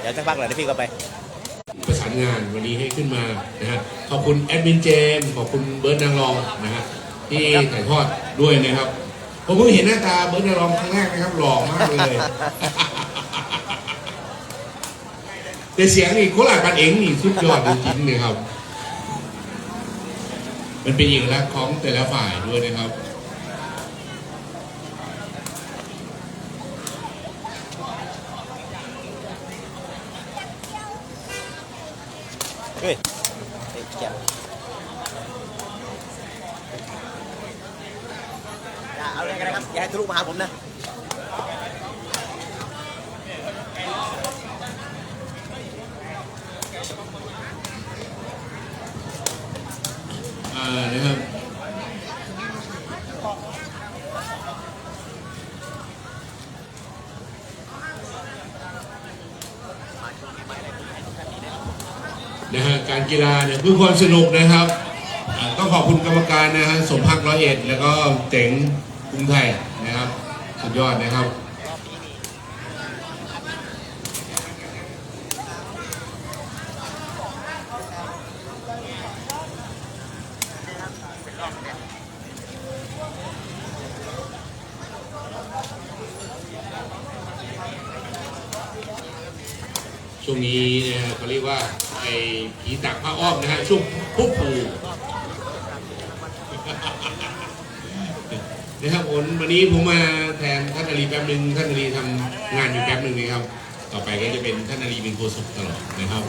เดี๋ยวสักพักเลยเดี๋ยวพี่ก็ไป ประสานงานวันนี้ให้ขึ้นมานะฮะขอบคุณแอดมินเจมส์ขอบคุณเบิร์ดนางรองนะฮะที่ถ่ายทอดด้วยนะครับผมเพิ่งเห็นหน้าตาเบิร์ดนางรองครั้งแรกนะครับหล่อมากเลยแต่เสียงนี่โคราชบันเองนี่สุดยอดจริงๆเลยครับ มันเป็นเอกลักษณ์ของแต่ละฝ่ายด้วยนะครับ ฮ้ยเฮ้ยแก้วอย่าเอาเลยกันนะครับ อย่าให้ทะลุมาหาผมนะอ่านะครับ นะฮะ กีฬาเนี่ยเพื่อความสนุกนะครับต้องขอบคุณกรรมการนะฮะสมพักร้อยเอ็ดแล้วก็เจ๋งกรุงไทยนะครับสุดยอดนะครับช่วงนี้นะฮะเขาเรียกว่า ไอ้ผีตักผ้าอ้อมนะฮะช่วงพุกปูนะครับผมวันนี้ผมมาแทนท่านอาลีแป๊บหนึ่งท่านอาลีทำงานอยู่แป๊บหนึ่งนะครับ ต่อไปก็จะเป็นท่านอาลีเป็นโฆษกตลอดนะครับ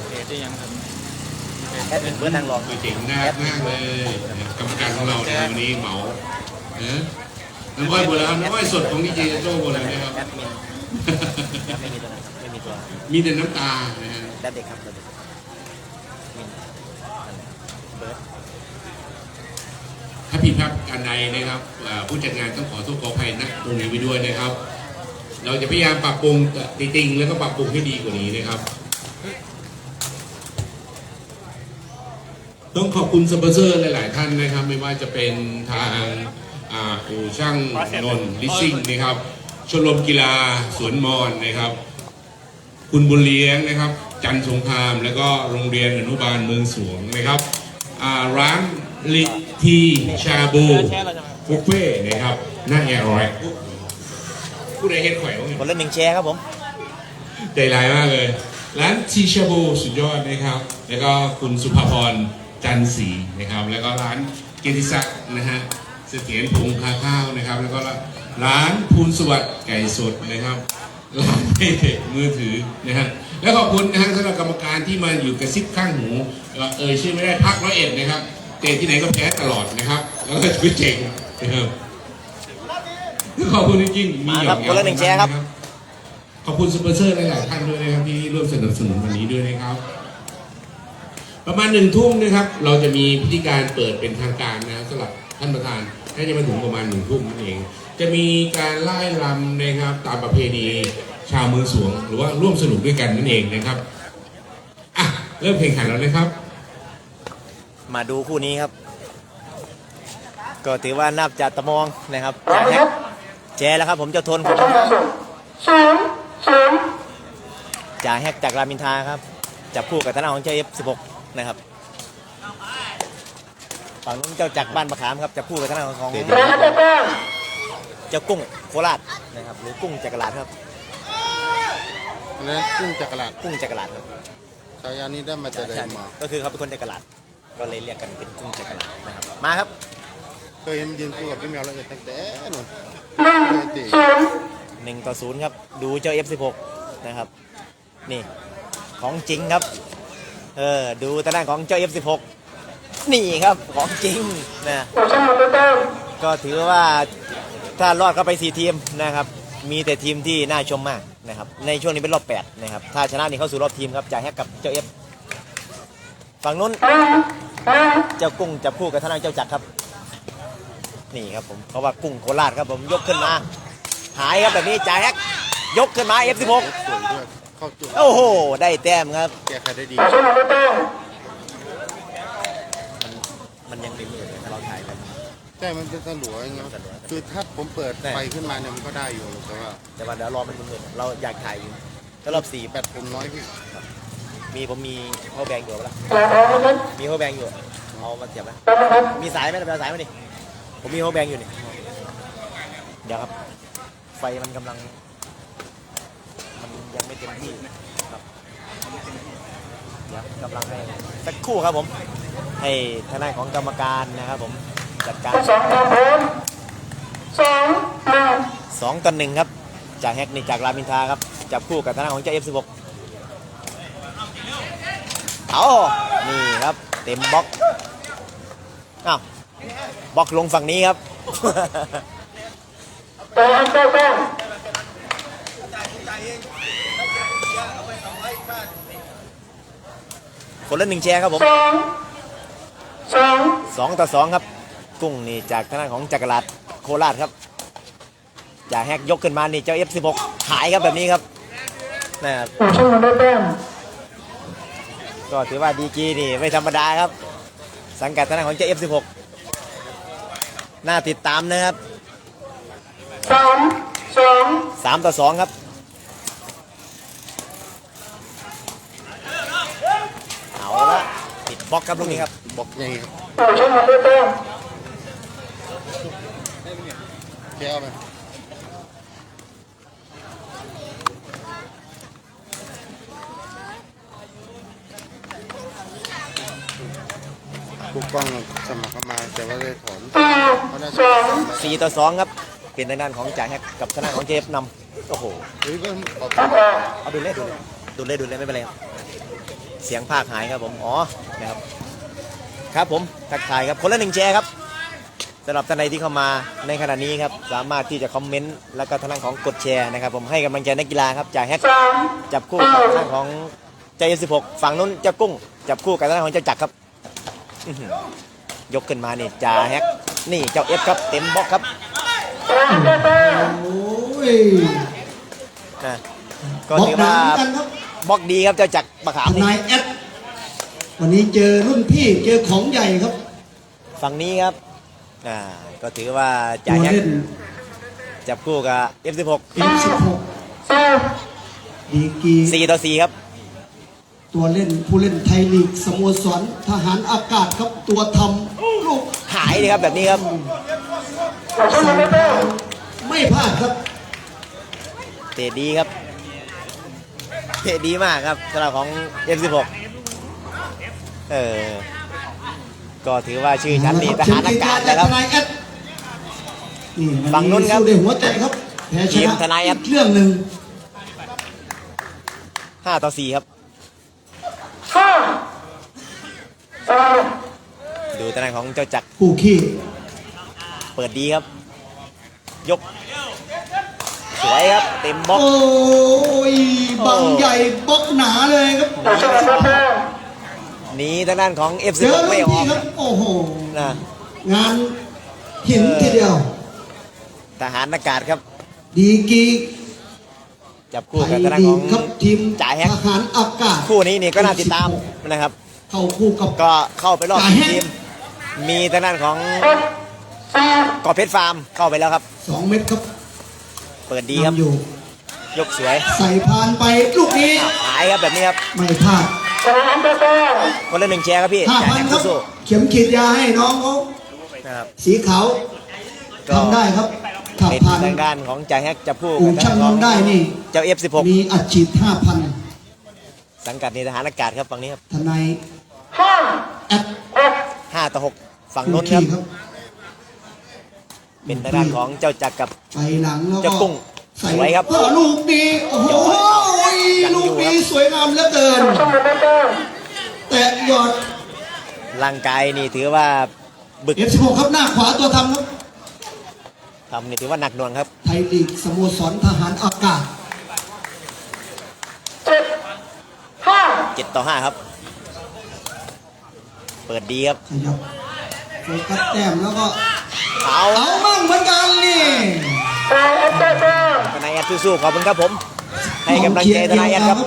แอดมินเบิร์ดนางรองเจ๋งมากมากเลยนะครับกรรมการของเราในวันนี้เหมานะน้ำอ้อยหมดแล้วครับน้ำอ้อยสดของดีเจโจ้หมดแล้วนะครับแอดมินไม่มีตัวนั้นครับไม่มีตัวมีแต่น้ำตานะฮะแอดเด็กครับแอดเด็กมินเบิร์ด ถ้าผิดพลาดการใดนะครับผู้จัดงานต้องขอโทษขออภัยนะตรงนี้ไปด้วยนะครับ เราจะพยายามปรับปรุงติติงแล้วก็ปรับปรุงให้ดีกว่านี้นะครับ ต้องขอบคุณสปอนเซอร์หลาย ๆ ท่านนะครับ ไม่ว่าจะเป็นทางอู่ช่างนนลิซิ่งนะครับชมรมกีฬาสวนมอนนะครับ คุณบุญเลี้ยงนะครับ จันทร์สงคราม แล้วก็โรงเรียนอนุบาลเมืองสวงนะครับร้านลิ ทีชาบูบุฟเฟ่ต์นะครับน่าอร่อยผู้ใดเห็นข่อยวะเนี่ยคนละหนึ่งแชร์ครับผม ใจร้ายมากเลย ร้านทีชาบูสุดยอดนะครับ แล้วก็คุณสุภาพรจันศรีนะครับ แล้วก็ร้านเกียรติศักดิ์นะฮะเสถียรพงษ์คาข้าวนะครับ แล้วก็ร้านพูนสวัสดิ์ไก่สดนะครับร้านเทคมือถือนะฮะแล้วขอบคุณนะฮะสำหรับกรรมการที่มาอยู่กระซิบข้างหูเอ่อเอ่ยชื่อไม่ได้พักร้อยเอ็ดนะครับ เตะที่ไหนก็แพ้ตลอดนะครับ แล้วก็คือเจ๋งนะครับขอบคุณจริงๆมีหยอกมาครับคนละหนึ่งแชร์ครับขอบคุณสปอนเซอร์หลายๆท่านด้วยนะครับที่ร่วมสนับสนุนวันนี้ด้วยนะครับ ประมาณหนึ่งทุ่มนะครับ เราจะมีพิธีการเปิดเป็นทางการนะครับสำหรับท่านประธานน่าจะมาถึงประมาณหนึ่งทุ่มนั่นเอง จะมีการไล่รำนะครับ ตามประเพณีชาวเมืองสวง หรือว่าร่วมสนุกด้วยกันนั่นเองนะครับอะเริ่มแข่งขันแล้วนะครับ มาดูคู่นี้ครับ ก็ถือว่านับจากตะมองนะครับจากแฮกแชร์แล้วครับผมเจะทนผมจ่าแฮกจากรามอินทราครับ จับคู่กับทนายของเจ้าเอฟสิบหกนะครับฝั่งนู้นเจ้าจากบ้านมะขามครับจับคู่กับทนายของเจ้ากุ้งโคราชนะครับหรือกุ้งจักรลาดครับนะกุ้งจักรลาดกุ้งจักรลาดครับฉายานี้ได้มาจากไหนใช่มาก็คือเขาเป็นคนจักรลาด ก็เลยเรียกกันเป็นกุ้งจักรลาดนะครับ มาครับ เคยเห็นมันยืนคู่กับพี่แมวแล้วเอ็ดตั้งแต่นู่นเด็กหนึ่งต่อศูนย์ครับ ดูเจ้า F16 นะครับ นี่ของจริงครับ เออ ดูทางด้านของเจ้า F16 นี่ครับของจริงนะก็ถือว่าถ้ารอดเข้าไป 4 ทีมนะครับ มีแต่ทีมที่น่าชมมากนะครับ ในช่วงนี้เป็นรอบ 8 นะครับ ถ้าชนะนี่เข้าสู่รอบทีมครับจ่ายให้กับเจ้า F ฝั่งนู้น เจ้ากุ้งจับคู่กับทนายเจ้าจักรครับ นี่ครับผมเพราะว่ากุ้งโคราชครับผมยกขึ้นมา หายครับแบบนี้จ่ายแฮกยกขึ้นมา F16 สวยด้วยเข้าจุดโอ้โห ได้แต้มครับ แก้ไขได้ดี มันยังไม่มืดเลยถ้าเราถ่ายแบบใช่ มันเป็นสลัวอย่างเงี้ย คือถ้าผมเปิดใช่ไฟขึ้นมาเนี่ยมันก็ได้อยู่แต่ว่าแต่ว่าเดี๋ยวรอมันมืดๆเราอยากถ่ายอยู่ถ้ารอบสี่แบตผมน้อยพี่ มีผมมีข้อแบงอยู่ปะล่ะมีข้อแบงอยู่ เอามาเสียบไหมมีสายไหมเราไปเอาสายมาดิ ผมมีข้อแบงอยู่นี่ เดี๋ยวครับ ไฟมันกำลัง มันยังไม่เต็มที่ครับ เดี๋ยวกำลังให้สักครู่ครับผม ให้ทนายของกรรมการนะครับผมจัดการสองครับผมสองหนึ่งสองต่อหนึ่งครับ จากแฮกนี่จากรามอินทราครับ จับคู่กับทนายของเจ้า F16 เอานี่ครับ เต็มบล็อกอ้าวบล็อกลงฝั่งนี้ครับแปดเก้าเก้าคนละหนึ่งแชร์ครับผมสองสองสองต่อสองครับ กุ้งนี่จากทนายของจักรราชโคราชครับจากแฮกยกขึ้นมานี่เจ้า F16 หายครับแบบนี้ครับนะครับผู้ช่วยได้แต้ม ก็ถือว่าดีกรีนี่ไม่ธรรมดาครับ สังกัดทนายของเจ้า F16 น่าติดตามนะครับสามสองสามต่อสองครับเอาละปิดบล็อกครับลูกนี้ครับบอกอย่างงี้ครับผู้ช่วยได้แต้มแก้วไหม ล้องสมัครเข้ามาแต่ว่าได้ถอนสี่เขาน่าจะองสี่ต่อสองครับเป็นทางด้านของจ่าแฮกกับทางด้านของเจฟนำโอ้โหเฮ้ยก็ออกตัดออกเอาดูเล่ดูเลยดูเล่ดูเล่ไม่เป็นไรครับเสียงภาคหายครับผมอ๋อนะครับครับผมทักทายครับคนละหนึ่งแชร์ครับสำหรับท่านใดที่เข้ามาในขณะนี้ครับสามารถที่จะคอมเมนต์แล้วก็ทางด้านของกดแชร์นะครับ ผมให้กำลังใจนักกีฬาครับจ่าแฮกจับคู่กับทางด้านของเจ้าสิบหกฝั่งนู้นเจ้ากุ้ง จับคู่กับทางด้านของเจ้าจักรครับ ยกขึ้นมานี่จ่าแฮกนี่เจ้าเอฟครับเต็มบล็อกครับแปดได้แต้มโอ้ยอะก็บอกถือหนาว่าเหมือนกันครับ บล็อกดีครับเจ้าจักรมะขามนี่นายแอดวันนี้เจอรุ่นพี่เจอของใหญ่ครับฝั่งนี้ครับอ่าก็ถือว่าตัจ่าวแฮกเล่น จับคู่กับ F16 M16 สี่ดีกรี4ต่อ4ครับ ตัวเล่นผู้เล่นไทยลีกสโมสรทหารอากาศครับตัวทำลูกหายเลยครับแบบนี้ครับผู้ช่วยได้แต้มไม่พลาดครับ เตะดีครับ เตะดีมากครับสำหรับของ F16 เออ ก็ถือว่าชื่อชั้นนี่ทหารอากาศนะครับทนายแอดนี่ฝั่งนู้นครับสู้ด้วยหัวใจครับแพ้ชทีมนะทนายแอดอีกเรื่องหนึ่ง5ต่อ4ครับ ห้าสาม ดูตำแหน่งของเจ้าจักรคู่ขี้เปิดดีครับ ยก สวยครับ เต็มบล็อกโอ้ยบังใหญ่บล็อกหนาเลยครับผู้ช่วยได้แต้มหนีทางด้านของ เจอ F16 รุ่นไม่ออพี่กครับโอ้โหนะงานหินทีเดียว ทหารอากาศครับ ดีกรีจับคู่ไทกับยทางด้านลีขอกงครับทีมจ่ายแฮกทหารอากาศคู่นี้นี่ก็น่าติดตามนะครับ เข้าคู่กับก็เข้าไปรอบจ่ายแฮกทีม มีทางด้านของหกสี่กอเพชรฟาร์มเข้าไปแล้วครับ สองเม็ดครับเปิดดีครับนำอยู่ ยกสวย ใส่พานไปลูกนี้อ้าวหายครับแบบนี้ครับ ไม่พลาดชนะได้แต้มคนละหนึ่งแชร์ครับพี่ห้าจ่ายพันแฮกครับสู้เข็มฉีดยาให้น้องเขาๆนะครับสีขาวก็ทำได้ครับถ้าเป็นผ่านทางด้านของจ่ายแฮกจับคู่อู่กับช่าทางงนด้านนของได้นี่ เจ้า F16 มีอัดฉีดห้าพันสังกัดในทหารอากาศครับฝั่งนี้ครับทนาย ห้าแอดหก5ต่อ6ฝั่งคู่นู้นครับขี้ครับ เป็นทางด้านของเจ้าจักรกับไปหลังแล้วเจ้าก็กุ้งใส่สวยครับเออลูกนี้ โอ้โหยังอยู่ลูกครับนี้สวยงามเหลือเกินผู้ช่วยได้แต้มแต่หยอด ร่างกายนี่ถือว่าบึก F16 ครับหน้าขวาตัวทำครับทำนี่ถือว่าหนักหน่วงครับ ไทยลีกสโมสรทหารอากาศเจ็ดห้า7ต่อ5ครับ เปิดดีครับขยับโฟกัสแต้มแล้วก็เอาเอามั่งเหมือนกันนี่แปดได้แต้มทนายแอดสู้ๆขอบคุณครับผม ให้กำลังใจทนายแอดครับ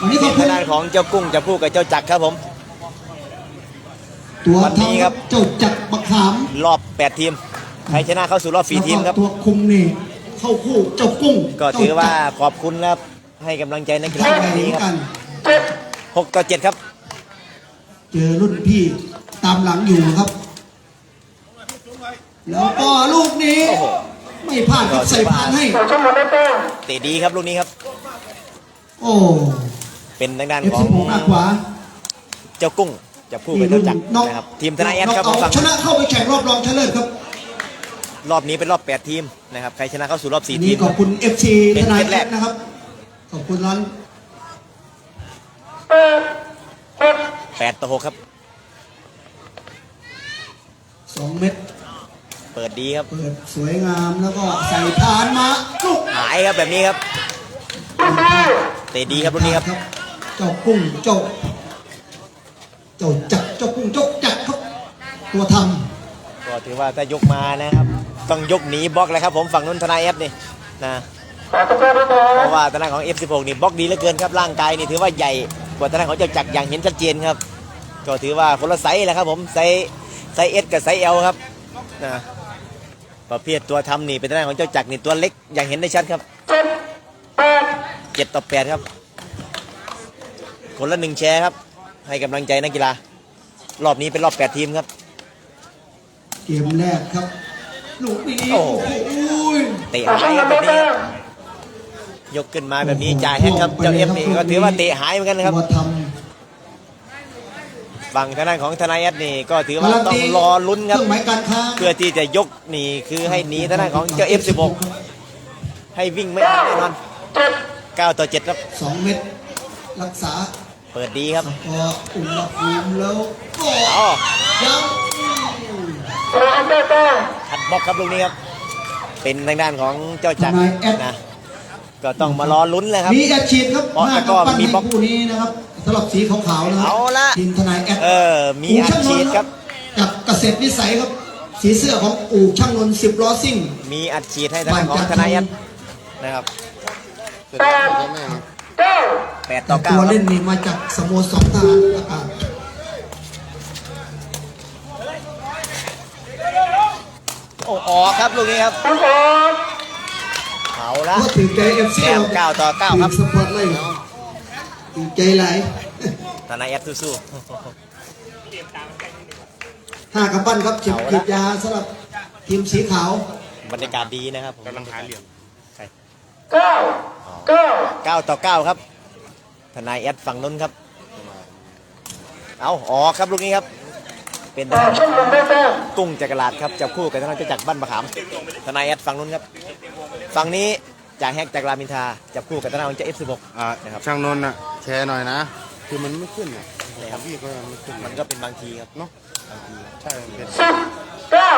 วันนี้เป็ขอนบคุทาณงด้านของเจ้ากุ้งจับคู่กับเจ้าจักรครับผม ตัววันนี้ทำครับเจ้าจักรบักขามรอบ 8 ทีมใครชนะเข้าสู่รอบฟรีทีมครับแล้วก็ตัวคุมนี่เข้าคู่เจ้ากุ้ง ก็ถือว่าเจ้ขอบคุณนะครับให้กำลังใจนักกีจัฬากรคนเหมืนี้อนคกัรับนเจ็ดหกต่อเจ็ดครับ เจอรุ่นพี่ตามหลังอยู่ครับ แล้วก็ลูกนี้โอ้โหไม่พลาดครับใส่พานให้ต่อชั่วโมงได้แต้มเตะดีครับลูกนี้ครับ โอ้เป็นทางด้านเอฟขอซีงผมหน้าขวาเจ้ากุ้งจับคู่กับเจ้าจักรนะครับทีมธนาแอดครับเอามาฟังชนะเข้าไปแข่งรอบรองชนะเลิศครับรอบนี้เป็นรอบ 8 ทีมนะครับใครชนะเข้าสู่รอบอัน4ทีนี้มขอบคุณเอฟซีเป็ทนนายเคสแรแอกดนะครับ ขอบคุณร้านแปดหก 8ต่อ6ครับสองเม็ดเปิดดีครับ เปิดสวยงามแล้วก็ใส่พานมาลูกหายครับแบบนี้ครับเตะดีครับลูกนี้ครับ เจ้ากุ้งเจ้าเจ้าจักรเจ้ากุ้งเจ้าจักรครับตัวทก็ถือว่าถ้ายกมานะครับ ต้องยกหนีบล็อกเลยครับ ผมฝั่งนู้นทนายแอดนี่นะต่อชั่วโมงได้แต้เพมราะว่าทนายของ F16 นี่บล็อกดีเหลือเกินครับร่างกายนี่ถือว่าใหญ่กว่าทนายของเจ้าจักรอย่างเห็นชัดเจนครับ ก็ถือว่าคนละไซส์แหละครับผมไซส์ไซส์เอสกับไซส์เอลครับนะประเภทตัวทำนี่เป็นทนายของเจ้าจักรนี่ตัวเล็กอย่างเห็นได้ชัดครับเจ็ดแปดเจ็ดต่อแปดครับ คนละหนึ่งแชร์ครับ ให้กำลังใจนักกีฬารอบนี้เป็นรอบแปดทีมครับำเกมแรกครับลูกนี้โอ้โอ้โหโหเตะต่อหาชั่ยวโมครับงแบได้บนี้แต้ครับมยกขึ้นมาแบบนี้จ่ายแฮกครับเจ้าเอฟนี่ก็ถือว่าเตะหายเหมือนกันนะครับตัวท ฝั่งทางด้านของทนายแอดนี่ก็ถือำว่าการันต้องตีรอลุ้นครับเครื่องหมายการค้าเพื่อที่จะยกนี่คือให้หนีทางด้านของเจ้า F16 ให้วิ่งไม่ทันแน่นอนเจ็ด9ต่อ7ครับสองเม็ดรักษาเปิดดีครับพออุณหภูมิแล้วก็อ๋อยังต่อได้แต้มขัดบล็อกครับลูกนี้ครับ เป็นทางด้านของเจ้าจักรนะก็ต้องมารอลุ้นเลยครับมีอาชีพครับเพราะหน้าแล้วก็กำปั้นมีให้บล็อกคู่นี้นะครับ สำหรับสีขาวๆนะครัเอาละ ทีมทนายแอดเออ มีอัดฉีดครับ กับเกษตรวิสัยครับ สีเสื้อของอู่ช่างนนท์สิบล้อซิ่ง มีอัดฉีดให้ทางด้านของทนายแอดนะครับเสร็จแล้วก็แม่งเก้า8ต่อ9คตัวรับเล่นนี่มาจากสโมสรทหารอากาศโอ้ออกครับลูกนี้ครับทั้งหกเอาละ ก็ถึงใจเอฟซีแต้มเก้าต่อเก้าครับ สปอร์ตเลยถึง ใจไหลายทนายแอดสู้ห้ากำปั้นครับเข็มเอาละขีดยาสำหรับทีมสีขาวๆบรรยากาศดีนะครับผมกำลังหาเหลี่ยมเก้าเก้าเก้าต่อเก้าครับ ทนายแอดฝั่งนู้นครับ เอาออกครับลูกนี้ครับ เป็นต่อชั่วโมงได้แต้มกุ้งจักรลาดครับจับคู่กับทนายเจ้าจักรบ้านมะขาม ทนายแอดฝั่งนู้นครับ ฝั่งนี้ จ่าแฮกจากรามอินทราจับคู่กับทนายของเจ้า F16 อ่านะครับ ช่างนนท์อะแชร์หน่อยนะ คือมันไม่ขึ้นอะนี่ครับ พี่ก็ยังไม่ขึ้นมันก็เป็นบางทีครับเนาะบางทีใช่มันเป็นสิบเก้า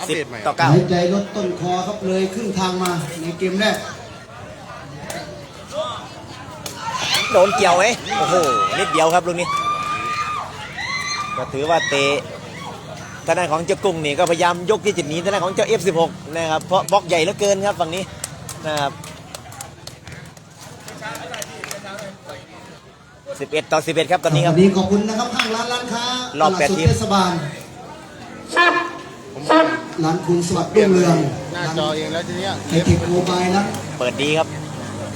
อัปสิบเดตใหม่ต่อเก้าหายใจลดต้นคอครับเลยครึ่งทางมาในเกมแรกโดนเกี่ยวไหมโอ้โหนิดเดียวครับลูกนี้ก็ถือว่าเตะทางด้านของเจ้ากุ้งนี่ก็พยายามยกที่จุดหนี้ทางด้านของเจ้า F16 นะครับเพราะบล็อกใหญ่เหลือเกินครับฝั่งนี้นะครับ 11 ต่อ 11 ครับตอนนี้ครับ วันนี้ขอบคุณนะครับห้างร้านร้านค้ารอบตลาดแปดสดทีม เทศบาลสิบสิบร้านคุณสวัสดิ์รุ่งเรืองหน้าร้านจอเองแล้วทีเนี้ยไอเทคโมบายนะเปิดดีครับ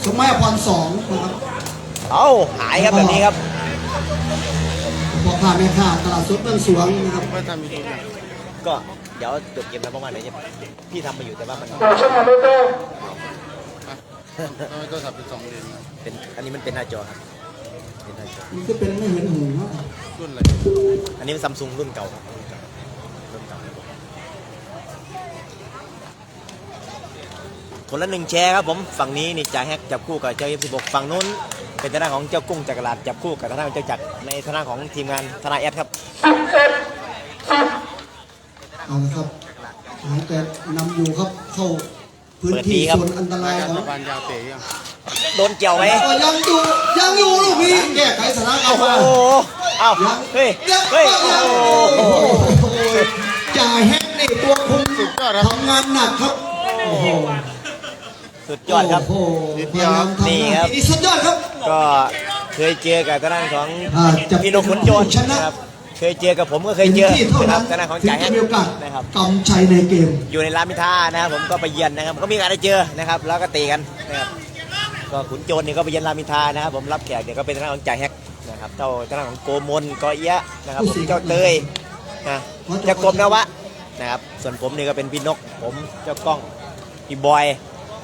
สมัยอภรสองนะครับเอ้าหายครับแบบนี้ครับ พ่อค้าแม่ค้าตลาดสดเมืองสวงนะครับ ไม่ทำมีทุนอะก็เดี๋ยวจบเกมแล้วประมาณไหนจะพี่ทำมาอยู่แต่ว่ามันต่อชั่วโมงได้แต้มทำไมโทรศัพท์เป็นสองเลนอะเป็นอันนี้มันเป็นหน้าจอครับเป็นหน้าจอ มันก็เป็นไม่เห็นหูครับรุ่นอะไรอันนี้เป็นซัมซุงรุ่นเก่าครับรุ่นเก่าคนละหนึ่งแชร์ครับผม ฝั่งนี้นี่จ่ายแฮกจับคู่กับเจ้า F16 ฝั่งนู้น เป็นทางด้านของเจ้ากุ้งจักรลาดจับคู่กับทางด้านของเจ้าจักรในทางด้านของทีมงานทนายแอดครับสิบเอ็ดสิบเอาละครับหายใจนำอยู่ครับเข้าพื้นเปิดดีที่ครับส่วนอันตรายการของ สะพานยาวเตะยังโดนเกี่ยวไหมก็ยังอยู่ยังอยู่ลูกพี่แก้ไขสถานการโอ้ณ์โหมาเอ้ายังเฮ้ยยังเฮ้ยยังโอ้โอ้โหโหจ่ายแฮกนี่ตัวคุมสุดยอดครับทำงานหนักครับโอ้โหสุดยอดครับโอ้โหพยายามทำนี่งาครับนดีสุดยอดครับ ก็เคยเจอกับทางด้านของอ่าจะพี่นกขุนโจรชนะนะครับเคยเจอกับผมก็เคยเป็นเจอที่เท่านะคนั้รันบทนายของถึงจ่ายจะมีโอกาสนะครับกำชัยในเกม อยู่ในรามอินทรานะครับผมก็ไปเยือนนะครับ ก็มีโอกาสได้เจอนะครับ แล้วก็ตีกันนะครับ ก็ขุนโจรนี่ก็ไปเยือนรามอินทรานะครับผมรับแขกเนี่ยก็เป็นทางด้านของจ่ายแฮกนะครับเจ้าทางด้านของโกมลกอเอียะนะครับผมเจ้าเตยนะเจ้ากรมนวะนะครับส่วนผมนี่ก็เป็นพี่นกผมเจ้ากล้องพี่บอย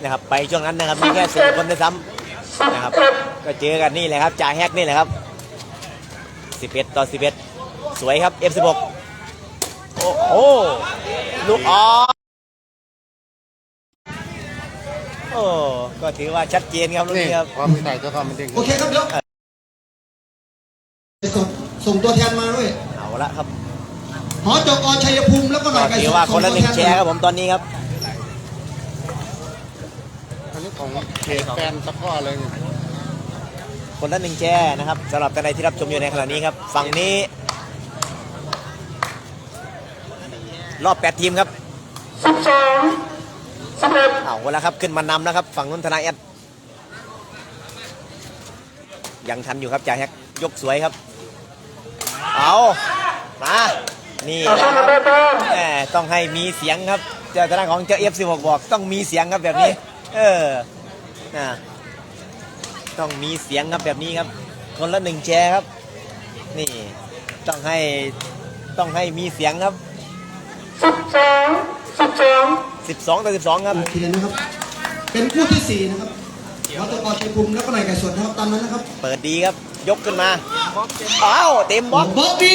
นะครับไปช่วงนั้นนะครับมีแค่สี่คนด้วยซ้ำนะครับก็เจอกันนี่แหละครับจ่ายแฮกนี่แหละครับ11 ต่อ 11 สวยครับ F16 โอ้โหลูกออก โอ้ก็ถือว่าชัดเจนครับลูกนี่นี้ครับ ความมีถ่ายตัวความเป็นเด้งโอเคครับเดี๋ยวส่งส่งตัวแทนมาด้วย เอาละครับหอจกชัยภูมิแล้วก็หน่ก็อยไก่ถืสอดว่าส่คนละหตัวนึ่งทแชร์ครับผมตอนนี้ครับ อันนี้ของเพจแฟนตะกร้อเลยเนี่ยคนละหนึ่งแชร์นะครับสำหรับท่านใดที่รับชมอยู่ในขณะนี้ครับ ฝั่งนี้ รอบ 8 ทีมครับสิบสองสิบ เอ็ดเอาละครับ ขึ้นมานำแล้วครับ ฝั่งนู้นธนาแอดยังทันอยู่ครับจ่าแฮกยกสวยครับ เอามานี่ต่อนะสู้คในรับเบอร์เดิมแหมต้องให้มีเสียงครับเจ้าทางของเจ้า F16 บอกต้องมีเสียงครับแบบนี้ เออนะต้องมีเสียงครับแบบนี้ครับ คนละหนึ่งแชร์ครับ นี่ ต้องให้ต้องให้มีเสียงครับสิบสองสิบสอง 12 ต่อ 12 ครับ โอเคนะครับ เป็นคู่ที่สี่นะครับหอจกชัยภูมิแล้วก็หน่อยไก่สดนะครับตามนั้นนะครับ เปิดดีครับ ยกขึ้นมาอ้าวเต็มบล็อกบล็อกดี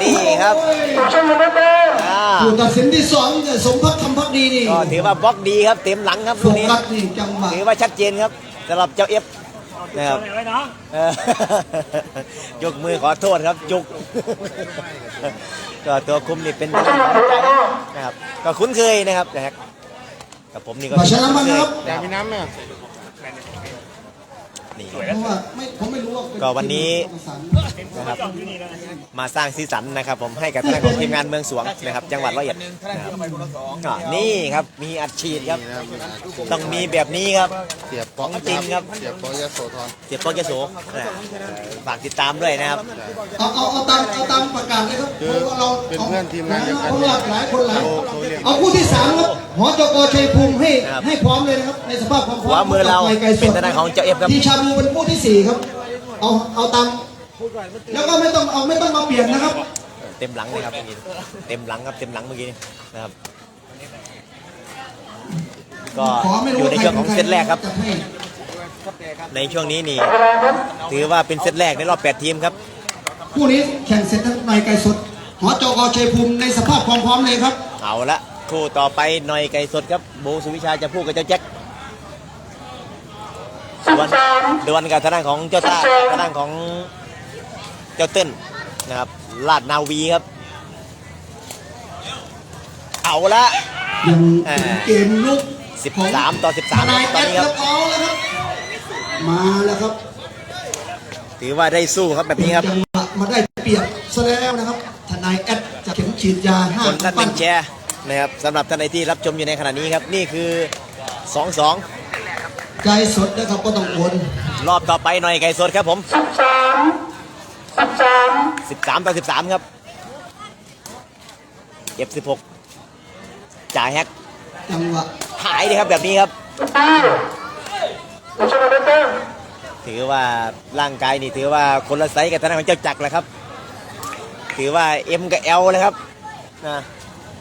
นี่นี่ครับต่อสู้ในเบอร์เดิมอ่าผู้ตัดสินที่สองสมพักดิ์คำพักดีนี่ก็ถือว่าบล็อกดีครับ เต็มหลังครับโฟลูกนี้ กัสนี่จังหวะ ถือว่าชัดเจนครับสำหรับเจ้า F นะครับเออยกมือขอโทษครับจุกก็ตัวคุมนี่เป็นต่อสู้ในเบอร์เดิมนะครับ ก็คุ้นเคยนะครับนะครับกับผมนี่ก็มาชนะมันนะครับ อยากมีน้ำไหม นี่ เพราะว่าไม่ผมไม่รู้ว่าเป็ก็วันนี้ภาษานะครับ มาสร้างสีสันนะครับ ผมให้กับทางของทีมงานเมืองสวงนะครับ จังหวัดร้อยเอ็ดนะครับก็นี่ครับมีอัดฉีดครับ ต้องมีแบบนี้ครับ เสียบป๊อกของจริงครับ เสียบป๊อกยะโสธรเสียบโปรเกโสนะฝากติดตามด้วยนะครับ เอาเอาเอาตามเอาตามประกาศเลยครับเพราะว่าเราเป็นเพื่อนทีมงานเดียวกันเพราะว่าหลายคนหลายโทรโทรเรียกเอาคู่ที่สามครับหอจกชัยภูมิให้ครับให้พร้อมเลยนะครับในสภาพความพร้อมหัวมือเราไก่สดเป็นทนายของเจ้าเอฟครับทีชาบูเป็นคู่ที่สี่ครับ เอาเอาตามแล้วก็ไม่ต้องเอาไม่ต้องมาเปลี่ยนนะครับ เต็มหลังเลยครับเมื่อกี้เต็มหลังครับเต็มหลังเมื่อกี้นี่นะครับ ก็ขอไม่อรู้ยู่ในช่วงของเซตแรกครับจะให้ในช่วงนี้นี่เวลาครับถือว่าเป็นเซตแรกในรอบ 8 ทีมครับคู่นี้แข่งเสร็จทั้งในไก่สดหอจกชัยภูมิในสภาพความพร้อมเลยครับ เอาละคู่ต่อไปหน่อยไก่สดครับโบสุวิชาจะพูดกับเจ้าแจ็คสิ ดบวลสามดวลกับทางด้านของเจ้าต้าทางด้านของเจ้าเต้นนะครับลาดนาวีครับ เอาละยังเป็นเกมลุก13ต่อ13นายตอนแอดนี้ครับเอาแล้วครับ มาแล้วครับ ถือว่าได้สู้ครับแบบนี้ครับจังหวะมาได้เปรียบซะแล้วนะครับ ทนายแอดจะเข็มฉีดยาห้าคนละหปั้นึ่นงแชร์นะครับสำหรับท่านใดที่รับชมอยู่ในขณะนี้ครับ นี่คือ2-2ใจส ดนะครับก็ต้องโอนรอบต่อไปหน่อยไก่สดครับผมสิบสามสิบสาม13 ต่อ 13 ครับ F16 จ่ายแฮกจังหวะหายเลยครับแบบนี้ครับตีต่อสู้ในเบอร์เดิมถือว่าร่างกายนี่ถือว่าคนละไซส์กับทางด้านของเจ้าจักรแหละครับ ถือว่า M กับ L เลยครับนะ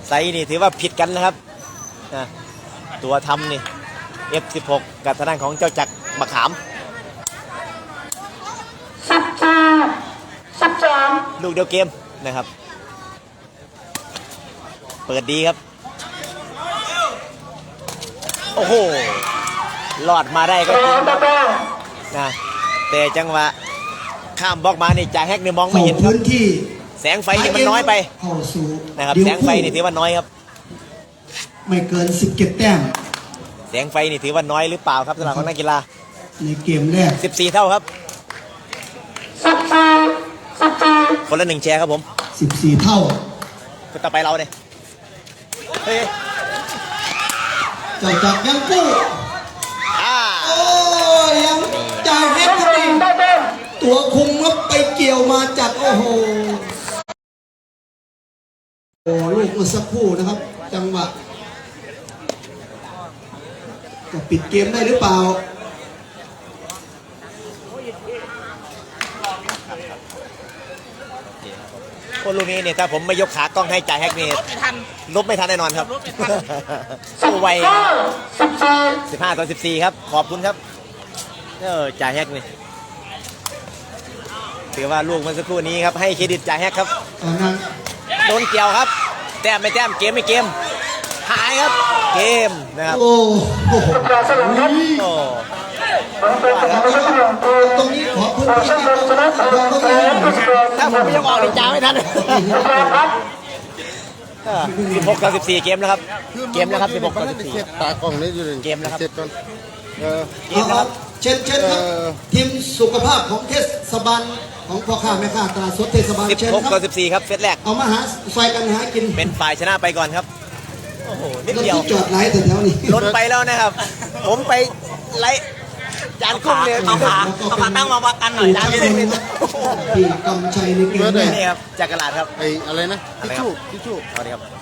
ไซส์นี่ถือว่าผิดกันนะครับนะตัวทำนี่ F16 กับทางด้านของเจ้าจักรมะขาม สิบสี่สิบสามลูกเดียวเกมนะครับ เปิดดีครับ โอ้โหหลอดมาได้ก็เวจริลางต่อไปนะแต่จังหวะข้ามบล็อกมานี่จ่าแฮกนี่มองไม่เข้าเห็นครับพื้นที่แสงไฟนี่มันน้อยไปเข้าสู่นะครับเดี๋ยวแสงไฟนี่ถือว่าน้อยครับ ไม่เกิน 17 แต้ม แสงไฟนี่ถือว่าน้อยหรือเปล่าครับสำหรับของนักกีฬา ในเกมแรก14 เท่าครับสิบสี่สิบสี่คนละหนึ่งแชร์ครับผม14 เท่าคนต่อไปเราเนี่ยเฮ้ยเจ้าจักรยังกู้อ่าโอ้ยยังจ่ายเฮ็ดสิครับบนี่เบอร์เดิมตัวคุมครับไปเกี่ยวมาจากโอ้โหโอ้ลูกเมื่อสักครู่นะครับ จังหวะจะ ปิดเกมได้หรือเปล่าคนลูกนี้เนี่ยถ้าผมไม่ยกขากล้องให้จ่ายแฮกนี่ลบไม่ทันแน่นอนครับสู้ไวเก้าสิบสี่สิบห้าต่อสิบสี่ครับ ขอบคุณครับเออจ่ายแฮกนี่ถือว่าลูกเมื่อสักครู่นี้ครับให้เครดิตจ่ายแฮกครับตอนนั้นโดนเกี่ยวครับ แต้มไม่แต้มเกมไม่เกม หายครับ เกมนะครับโอ้โหกาสลังครับโอ้มันเป็นสถานที่ของตัวตรงนี้ขอพื้นเราที่เช่นให้เดิมตรงชนะนี้สามเราก็แสยังนสิบแปดถ้าผมไม่ยกออกนี่จ้าไม่ทันครับสิบหกต่อสิบสี่เกมแล้วครับ เกมแล้วครับสิบหกต่อมันสิบได้สี่เช็ดตากล้องนี่อยู่เลยเกมแล้วครับเช็ดก่อนเออเกมแล้วครับเช่นเช่นครับเออทีมสุขภาพของเทศบาลของพ่อค้าแม่ค้าตลาดสดเทศบาลสิบเช่นหกครัต่อบสิบสี่ครับเซตแรก เอามาหาไฟกันหากิน เป็นฝ่ายชนะไปก่อนครับ โอ้โหนิดรถเดียวที่จอดไล่แถวๆนี้ลดไปแล้วนะครับ ผมไปไล่จานกุ้งเลยเอาขาเอาขาตั้งมาวัดกันหน่อยจานกุ้งที่กำชัยในเกมแรกนี่ครับจากกระลาดครับไออะไรนะทิชชู่ทิชชู่เอาดีครับ